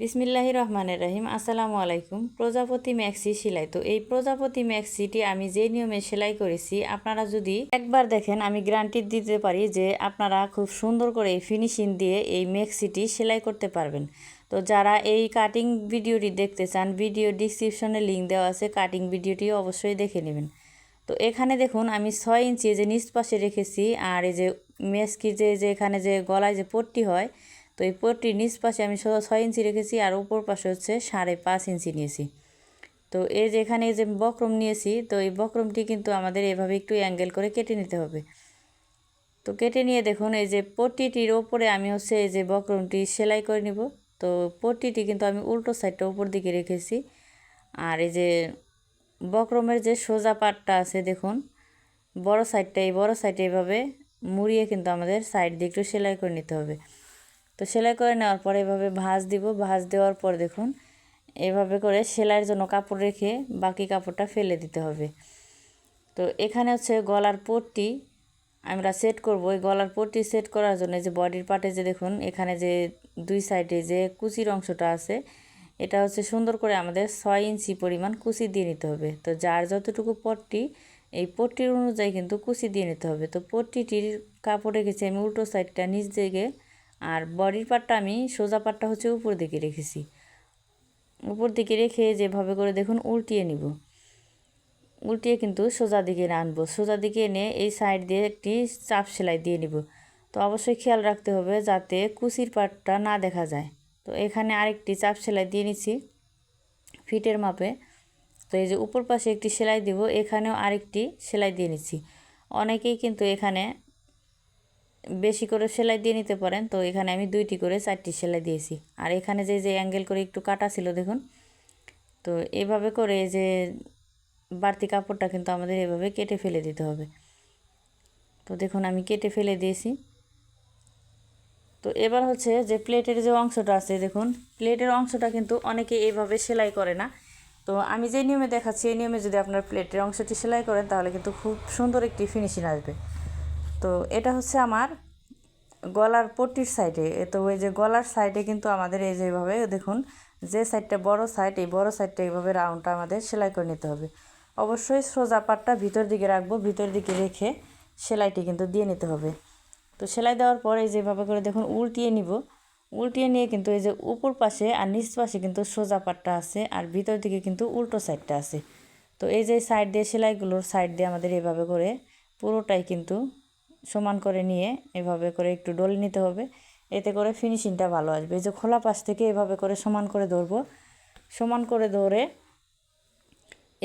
বিসমিল্লাহি রহমানের রহিম। আসসালামু আলাইকুম। প্রজাপতি ম্যাক্সি সেলাই। তো এই প্রজাপতি ম্যাক্সিটি আমি যে নিয়মে সেলাই করেছি, আপনারা যদি একবার দেখেন, আমি গ্যারান্টি দিতে পারি যে আপনারা খুব সুন্দর করে এই ফিনিশিং দিয়ে এই ম্যাক্সিটি সেলাই করতে পারবেন। তো যারা এই কাটিং ভিডিওটি দেখতে চান, ভিডিও ডিসক্রিপশনে লিঙ্ক দেওয়া আছে, কাটিং ভিডিওটি অবশ্যই দেখে নেবেন। তো এখানে দেখুন, আমি ছয় ইঞ্চি যে নিচ পাশে রেখেছি, আর এই যে মেসকি যে যে এখানে যে গলায় যে পট্টি হয় তো এই পট্টির নিচ পাশে আমি ছয় ইঞ্চি রেখেছি আর উপর পাশে হচ্ছে সাড়ে পাঁচ ইঞ্চি নিয়েছি। তো এই যে এখানে যে বক্রম নিয়েছি, তো এই বক্রমটি কিন্তু আমাদের এভাবে একটু অ্যাঙ্গেল করে কেটে নিতে হবে। তো কেটে নিয়ে দেখুন, এই যে পট্টিটির ওপরে আমি হচ্ছে এই যে বক্রমটি সেলাই করে নিব। তো পট্টিটি কিন্তু আমি উল্টো সাইডটা উপর দিকে রেখেছি। আর এই যে বক্রমের যে সোজা পাটটা আছে দেখুন, বড় সাইডটা এই বড় সাইডে এভাবে মুড়িয়ে কিন্তু আমাদের সাইড দিয়ে একটু সেলাই করে নিতে হবে। তো সেলাই করে নেওয়ার পর এভাবে ভাঁজ দিব, ভাঁজ দেওয়ার পর দেখুন, এভাবে করে সেলাইয়ের জন্য কাপড় রেখে বাকি কাপড়টা ফেলে দিতে হবে। তো এখানে হচ্ছে গলার পট্টি আমরা সেট করব। এই গলার পট্টি সেট করার জন্য যে বডির পার্টে যে দেখুন, এখানে যে দুই সাইডে যে কুচির অংশটা আছে, এটা হচ্ছে সুন্দর করে আমাদের ছয় ইঞ্চি পরিমাণ কুচি দিয়ে নিতে হবে। তো যার যতটুকু পট্টি, এই পট্টির অনুযায়ী কিন্তু কুচি দিয়ে নিতে হবে। তো পট্টিটির কাপড় রেখেছি আমি উল্টো সাইডটা, নিচ দিকে আর বডির পাটটা আমি সোজা পাটটা হচ্ছে উপর দিকে রেখেছি। উপর দিকে রেখে যেভাবে করে দেখুন উল্টিয়ে নিব। উল্টিয়ে কিন্তু সোজা দিকে আনব। সোজা দিকে এনে এই সাইড দিয়ে একটি চাপ সেলাই দিয়ে নিব। তো অবশ্যই খেয়াল রাখতে হবে যাতে কুচির পাটটা না দেখা যায়। তো এখানে আরেকটি চাপ সেলাই দিয়ে নিচ্ছি ফিটের মাপে। তো এই যে উপর পাশে একটি সেলাই দিব, এখানেও আরেকটি সেলাই দিয়ে নিচ্ছি। অনেকেই কিন্তু এখানে বেশি করে সেলাই দিয়ে নিতে পারেন। তো এখানে আমি দুইটি করে চারটি সেলাই দিয়েছি। আর এখানে যে যে অ্যাঙ্গেল করে একটু কাটা ছিল, দেখুন। তো এভাবে করে যে বাড়তি কাপড়টা কিন্তু আমাদের এভাবে কেটে ফেলে দিতে হবে। তো দেখুন, আমি কেটে ফেলে দিয়েছি। তো এবার হচ্ছে যে প্লেটের যে অংশটা আছে, দেখুন, প্লেটের অংশটা কিন্তু অনেকে এইভাবে সেলাই করে না। তো আমি যে নিয়মে দেখাচ্ছি, এই নিয়মে যদি আপনার প্লেটের অংশটি সেলাই করেন, তাহলে কিন্তু খুব সুন্দর একটি ফিনিশিং আসবে। তো এটা হচ্ছে আমার গলার পট্টির সাইডে। তো ওই যে গলার সাইডে কিন্তু আমাদের এই যেভাবে দেখুন, যে সাইডটা বড় সাইড, এই বড় সাইডটা এইভাবে রাউন্ডটা আমাদের সেলাই করে নিতে হবে। অবশ্যই সোজা পাটটা ভিতর দিকে রাখব, ভিতর দিকে রেখে সেলাইটি কিন্তু দিয়ে নিতে হবে। তো সেলাই দেওয়ার পরে যেভাবে করে দেখুন উল্টিয়ে নিব। উল্টিয়ে নিয়ে কিন্তু এই যে উপর পাশে আর নিচ পাশে কিন্তু সোজা পাটটা আছে আর ভিতর দিকে কিন্তু উল্টো সাইডটা আছে। তো এই যে সাইড দিয়ে সেলাইগুলোর সাইড দিয়ে আমাদের এভাবে করে পুরোটাই কিন্তু সমান করে নিয়ে এভাবে করে একটু ডলে নিতে হবে। এতে করে ফিনিশিংটা ভালো আসবে। এই যে খোলা পাশ থেকে এভাবে করে সমান করে ধরবো। সমান করে ধরে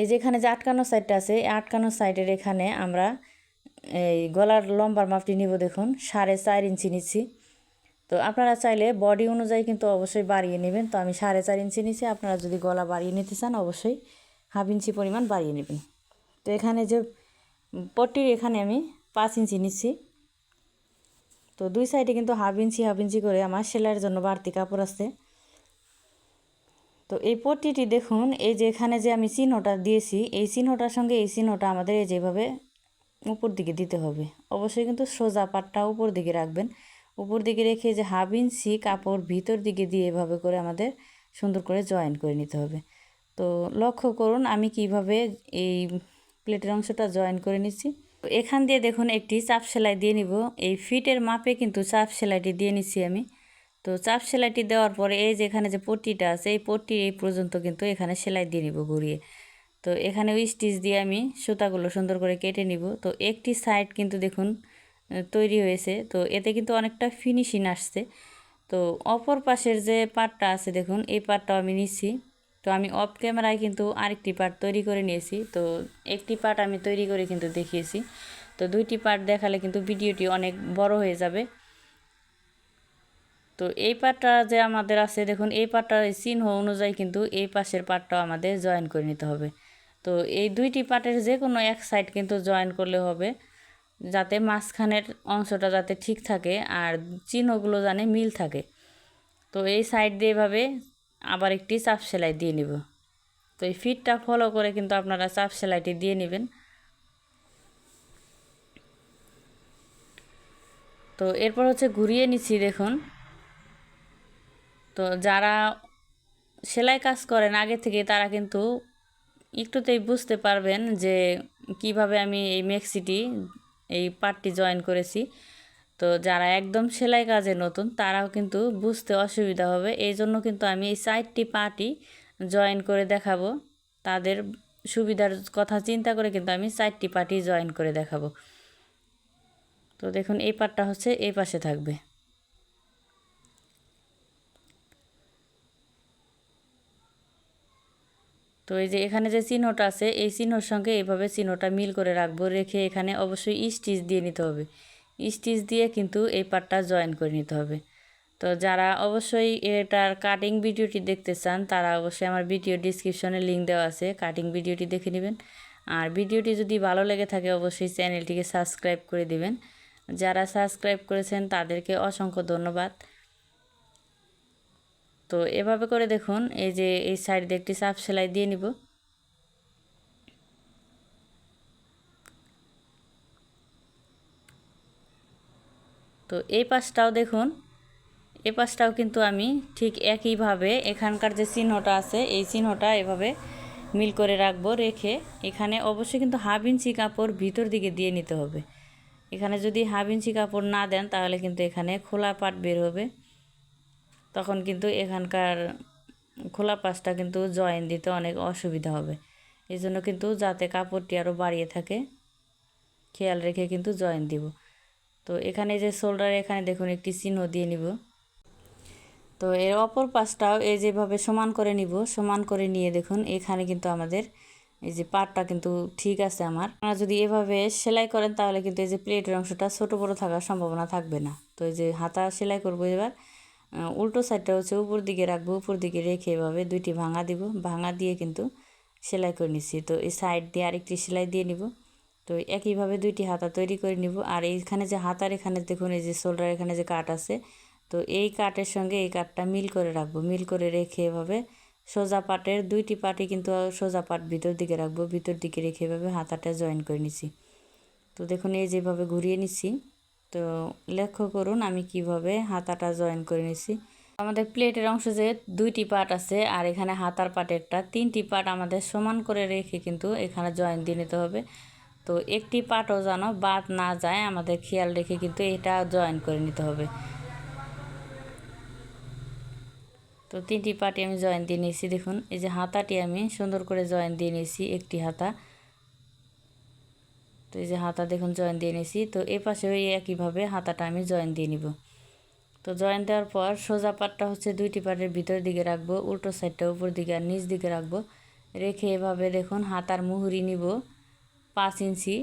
এই যে এখানে যে আটকানো সাইডটা আছে, এই আটকানো সাইডের এখানে আমরা এই গলার লম্বার মাপটি নিব দেখুন, সাড়ে চার ইঞ্চি নিচ্ছি। তো আপনারা চাইলে বডি অনুযায়ী কিন্তু অবশ্যই বাড়িয়ে নেবেন। তো আমি সাড়ে চার ইঞ্চি নিচ্ছি। আপনারা যদি গলা বাড়িয়ে নিতে চান, অবশ্যই হাফ ইঞ্চি পরিমাণ বাড়িয়ে নেবেন। তো এখানে যে পট্টির এখানে আমি পাঁচ ইঞ্চি নিচ্ছি। তো দুই সাইডে কিন্তু হাফ ইঞ্চি হাফ ইঞ্চি করে আমার সেলাইয়ের জন্য বাড়তি কাপড় আছে। তো এই পট্টিটি দেখুন, এই যে এখানে যে আমি চিহ্নটা দিয়েছি, এই চিহ্নটার সঙ্গে এই চিহ্নটা আমাদের এই যেভাবে উপর দিকে দিতে হবে। অবশ্যই কিন্তু সোজা পাটটা উপর দিকে রাখবেন। উপর দিকে রেখে যে হাফ ইঞ্চি কাপড় ভিতর দিকে দিয়ে এভাবে করে আমাদের সুন্দর করে জয়েন করে নিতে হবে। তো লক্ষ্য করুন, আমি কীভাবে এই প্লেটের অংশটা জয়েন করে নিচ্ছি। তো এখান দিয়ে দেখুন একটি চাপ সেলাই দিয়ে নিব। এই ফিটের মাপে কিন্তু চাপ সেলাইটি দিয়ে নিচ্ছি আমি। তো চাপ সেলাইটি দেওয়ার পরে এই যে এখানে যে পট্টিটা আছে, এই পট্টি এই পর্যন্ত কিন্তু এখানে সেলাই দিয়ে নিব ঘুরিয়ে। তো এখানে ওই স্টিচ দিয়ে আমি সুতাগুলো সুন্দর করে কেটে নিব। তো একটি সাইড কিন্তু দেখুন তৈরি হয়েছে। তো এতে কিন্তু অনেকটা ফিনিশিং আসছে। তো অপর পাশের যে পার্টটা আছে দেখুন, এই পার্টটাও আমি নিচ্ছি তো আমি অফ ক্যামেরায় কিন্তু আরেকটি পার্ট তৈরি করে নিয়েছি। তো একটি পার্ট আমি তৈরি করে কিন্তু দেখিয়েছি। তো দুইটি পার্ট দেখালে কিন্তু ভিডিওটি অনেক বড় হয়ে যাবে। তো এই পার্টটা যে আমাদের আছে, দেখুন, এই পার্টটার চিহ্ন অনুযায়ী কিন্তু এই পাশের পার্টটাও আমাদের জয়েন করে নিতে হবে। তো এই দুইটি পার্টের যে কোনো এক সাইড কিন্তু জয়েন করলে হবে, যাতে মাঝখানের অংশটা যাতে ঠিক থাকে আর চিহ্নগুলো জানে মিল থাকে। তো এই সাইড দিয়ে এভাবে আবার একটি চাপ সেলাই দিয়ে নিব। তো এই ফিটটা ফলো করে কিন্তু আপনারা চাপ সেলাইটি দিয়ে নেবেন। তো এরপর হচ্ছে ঘুরিয়ে নিচ্ছি দেখুন। তো যারা সেলাই কাজ করেন আগে থেকে তারা কিন্তু একটুতেই বুঝতে পারবেন যে কীভাবে আমি এই মেক্সিটি এই পার্টটি জয়েন করেছি। তো যারা একদম সেলাই কাজে নতুন, তারাও কিন্তু বুঝতে অসুবিধা হবে। এই জন্য কিন্তু আমি এই চারটি পার্টই জয়েন করে দেখাবো। তাদের সুবিধার কথা চিন্তা করে কিন্তু আমি চারটি পার্টি জয়েন করে দেখাবো। তো দেখুন, এই পার্টটা হচ্ছে এই পাশে থাকবে। তো এই যে এখানে যে চিহ্নটা আছে, এই চিহ্নর সঙ্গে এইভাবে চিহ্নটা মিল করে রাখব, রেখে এখানে অবশ্যই স্টিচ দিয়ে নিতে হবে। স্টিচ দিয়ে কিন্তু এই পার্টটা জয়েন করে নিতে হবে। তো যারা অবশ্যই এটার কাটিং ভিডিওটি দেখতে চান, তারা অবশ্যই আমার ভিডিও ডিসক্রিপশনে লিঙ্ক দেওয়া আছে কাটিং ভিডিওটি দেখে নেবেন। আর ভিডিওটি যদি ভালো লেগে থাকে, অবশ্যই চ্যানেলটিকে সাবস্ক্রাইব করে দিবেন। যারা সাবস্ক্রাইব করেছেন, তাদেরকে অসংখ্য ধন্যবাদ। তো এভাবে করে দেখুন, এই যে এই সাইড দিয়ে একটি সাপ সেলাই দিয়ে নিব। তো এই পাশটাও দেখুন, এ পাশটাও কিন্তু আমি ঠিক একইভাবে এখানকার যে চিহ্নটা আছে, এই চিহ্নটা এভাবে মিল করে রাখব, রেখে এখানে অবশ্যই কিন্তু হাফ ইঞ্চি কাপড় ভিতর দিকে দিয়ে নিতে হবে। এখানে যদি হাফ ইঞ্চি কাপড় না দেন, তাহলে কিন্তু এখানে খোলা পাট বের হবে। তখন কিন্তু এখানকার খোলা পাশটা কিন্তু জয়েন দিতে অনেক অসুবিধা হবে। এই জন্য কিন্তু যাতে কাপড়টি আরও বাড়িয়ে থাকে, খেয়াল রেখে কিন্তু জয়েন দিব। তো এখানে যে শোল্ডার এখানে দেখুন একটি চিহ্ন দিয়ে নিব। তো এর অপর পাশটাও এই যেভাবে সমান করে নিব, সমান করে নিয়ে দেখুন, এখানে কিন্তু আমাদের এই যে পাটটা কিন্তু ঠিক আছে আমার। আপনারা যদি এভাবে সেলাই করেন তাহলে কিন্তু এই যে প্লেটের অংশটা ছোট বড় থাকার সম্ভাবনা থাকবে না। তো এই যে হাতা সেলাই করব এবার উল্টো সাইডটা হচ্ছে উপর দিকে রাখব, উপর দিকে রেখে এভাবে দুইটি ভাঙা দিব, ভাঙা দিয়ে কিন্তু সেলাই করে নিচ্ছি। তো এই সাইড দিয়ে আরেকটি সেলাই দিয়ে নিব। তো একইভাবে দুইটি হাতা তৈরি করে নিব। আর এইখানে যে হাতার এখানে দেখুন, এই যে শোল্ডার এখানে যে কাট আছে, তো এই কাটের সঙ্গে এই কাটটা মিল করে রাখব। মিল করে রেখে এভাবে সোজা পাটের, দুইটি পাটি কিন্তু সোজা পাট ভিতর দিকে রাখব। ভিতর দিকে রেখে এভাবে হাতাটা জয়েন করে নিছি। তো দেখুন, এই যেভাবে ঘুরিয়ে নিছি তো লক্ষ্য করুন, আমি কীভাবে হাতাটা জয়েন করে নিছি। আমাদের প্লেটের অংশ যে দুইটি পার্ট আছে, আর এখানে হাতার পাটেরটা, তিনটি পার্ট আমাদের সমান করে রেখে কিন্তু এখানে জয়েন দিয়ে নিতে হবে। তো একটি পাটও যেন বাদ না যায়, আমাদের খেয়াল রেখে কিন্তু এটা জয়েন করে নিতে হবে। তো তিনটি পাটি আমি জয়েন দিয়ে নিয়েছি, দেখুন, এই যে হাতাটি আমি সুন্দর করে জয়েন দিয়ে নিয়েছি, একটি হাতা। তো এই যে হাতা দেখুন, জয়েন দিয়ে নিয়েছি, তো এ পাশে ওই একইভাবে হাতাটা আমি জয়েন দিয়ে নিব। তো জয়েন দেওয়ার পর সোজা পাটটা হচ্ছে দুইটি পাটের ভিতর দিকে রাখব, উল্টো সাইডটা উপর দিকে আর নিচ দিকে রাখব। রেখে এভাবে দেখুন, হাতার মুহুরি নিব। পাঁচ ইঞ্চি।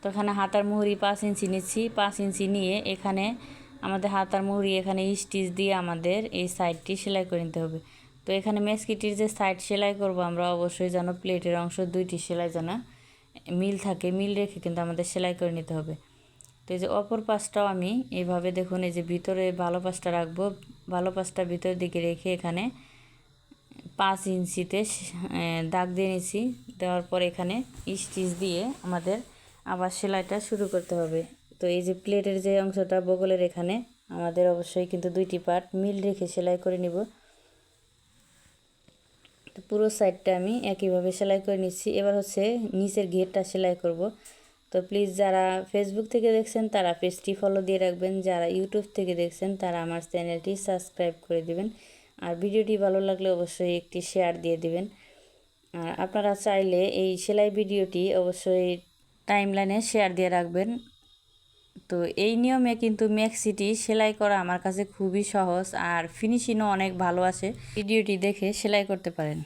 তো এখানে হাতার মুহুরি পাঁচ ইঞ্চি নিচ্ছি। পাঁচ ইঞ্চি নিয়ে এখানে আমাদের হাতার মুহুরি এখানে স্টিচ দিয়ে আমাদের এই সাইডটি সেলাই করে নিতে হবে। তো এখানে মেসকিটির যে সাইড সেলাই করব আমরা অবশ্যই যেন প্লেটের অংশ দুইটি সেলাই যেন মিল থাকে, মিল রেখে কিন্তু আমাদের সেলাই করে নিতে হবে। তো এই যে অপর পাশটাও আমি এইভাবে দেখুন, এই যে ভিতরে ভালো পাশটা রাখব, ভালো পাশটা ভিতরের দিকে রেখে এখানে পাঁচ ইঞ্চিতে দাগ দিয়ে নিছি। দেওয়ার পর এখানে স্টিচ দিয়ে আমাদের আবার সেলাইটা শুরু করতে হবে। তো এই যে প্লেটের যে অংশটা বগলের এখানে, আমাদের অবশ্যই কিন্তু দুইটি পার্ট মিল রেখে সেলাই করে নিব। তো পুরো সাইডটা আমি একইভাবে সেলাই করে নিচ্ছি। এবার হচ্ছে নিচের ঘেরটা সেলাই করব। তো প্লিজ যারা ফেসবুক থেকে দেখছেন, তারা পেজটি ফলো দিয়ে রাখবেন। যারা ইউটিউব থেকে দেখছেন, তারা আমার চ্যানেলটি সাবস্ক্রাইব করে দিবেন। আর ভিডিওটি ভালো লাগলে অবশ্যই একটি শেয়ার দিয়ে দিবেন। আর আপনারা চাইলে এই সেলাই ভিডিওটি অবশ্যই টাইমলাইনে শেয়ার দিয়ে রাখবেন। তো এই নিয়মে কিন্তু ম্যাক্সিটি সেলাই করা আমার কাছে খুবই সহজ আর ফিনিশিংও অনেক ভালো আছে ভিডিওটি দেখে সেলাই করতে পারেন।